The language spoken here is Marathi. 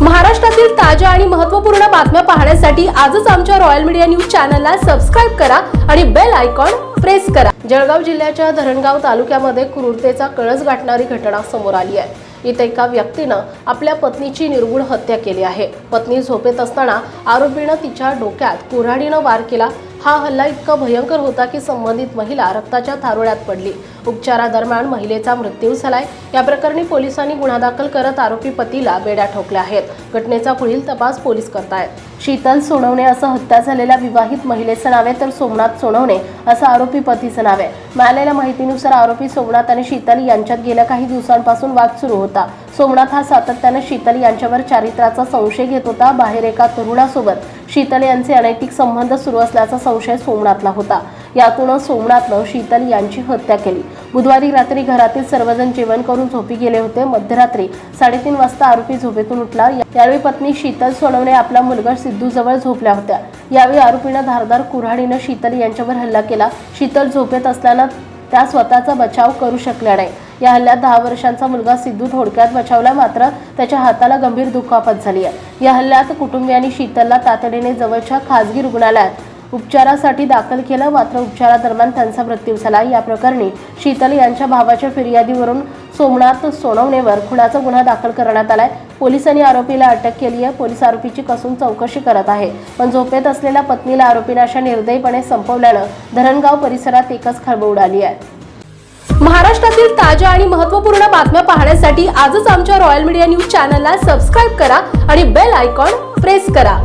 महाराष्ट्रातील ताज्या आणि महत्त्वपूर्ण बातम्या पाहण्यासाठी आजच आमच्या रॉयल मीडिया न्यूज चॅनलला सबस्क्राईब करा आणि बेल आयकॉन प्रेस करा. जळगाव जिल्ह्याच्या धरणगाव तालुक्यामध्ये क्रूरतेचा कळस गाठणारी घटना समोर आली आहे. इथे एका व्यक्तीनं आपल्या पत्नीची निर्गुण हत्या केली आहे. पत्नी झोपेत असताना आरोपीनं तिच्या डोक्यात कुऱ्हाडीनं वार केला. हा हल्ला इतका भयंकर होता की संबंधित महिला रक्ताच्या थारोळ्यात पडली. उपचारादरम्यान महिलेचा मृत्यू झालाय. या प्रकरणी पोलिसांनी गुन्हा दाखल करत आरोपी पतीला बेड्या ठोकल्या आहेत. घटनेचा पुढील तपास पोलीस करतायत. शीतल सोनवणे असं हत्या झालेल्या विवाहित महिलेचं नाव आहे तर सोमनाथ सोनवणे असं आरोपी पतीचं नाव आहे. मिळालेल्या माहितीनुसार आरोपी सोमनाथ आणि शीतल यांच्यात गेल्या काही दिवसांपासून वाद सुरू होता. सोमनाथ हा सातत्यानं शीतल यांच्यावर चारित्र्याचा संशय घेत होता. बाहेर एका तरुणासोबत शीतल यांचे अनैतिक संबंध सुरू असल्याचा संशय सोमनाथला होता. यातूनच सोमनाथनं शीतल यांची हत्या केली. बुधवारी रात्री घरातील सर्वजण जेवण करून झोपी गेले होते. मध्यरात्री साडेतीन वाजता आरोपी झोपेतून उठला. यावेळी पत्नी शीतल सोनवणे आपला मुलगा सिद्धू जवळ झोपल्या होत्या. यावेळी आरोपीनं धारदार कुऱ्हाडीनं शीतल यांच्यावर हल्ला केला. शीतल झोपेत असल्यानं त्या स्वतःचा बचाव करू शकल्या नाही. या हल्ल्यात दहा वर्षांचा मुलगा सिद्धू थोडक्यात बचावला मात्र त्याच्या हाताला गंभीर दुखापत झाली आहे. या हल्ल्यात कुटुंबियांनी शीतलला तातडीने जवळच्या खासगी रुग्णालयात उपचारासाठी दाखल केलं मात्र उपचारादरम्यान त्यांचा मृत्यू झाला. या प्रकरणी शीतल यांच्या भावाच्या फिर्यादीवरून सोमनाथ सोनवणेवर खुनाचा गुन्हा दाखल करण्यात आलाय. पोलिसांनी आरोपीला अटक केली आहे पोलीस आरोपीची कसून चौकशी करत आहे. पण झोपेत असलेल्या पत्नीला आरोपीने अशा निर्दयीपणे संपवल्यानं धरणगाव परिसरात एकच खळबळ उडाली आहे. महाराष्ट्रातील ताज्या आणि महत्त्वपूर्ण बातम्या पाहण्यासाठी आजच आमच्या रॉयल मीडिया न्यूज चॅनलला सबस्क्राईब करा आणि बेल आयकॉन प्रेस करा.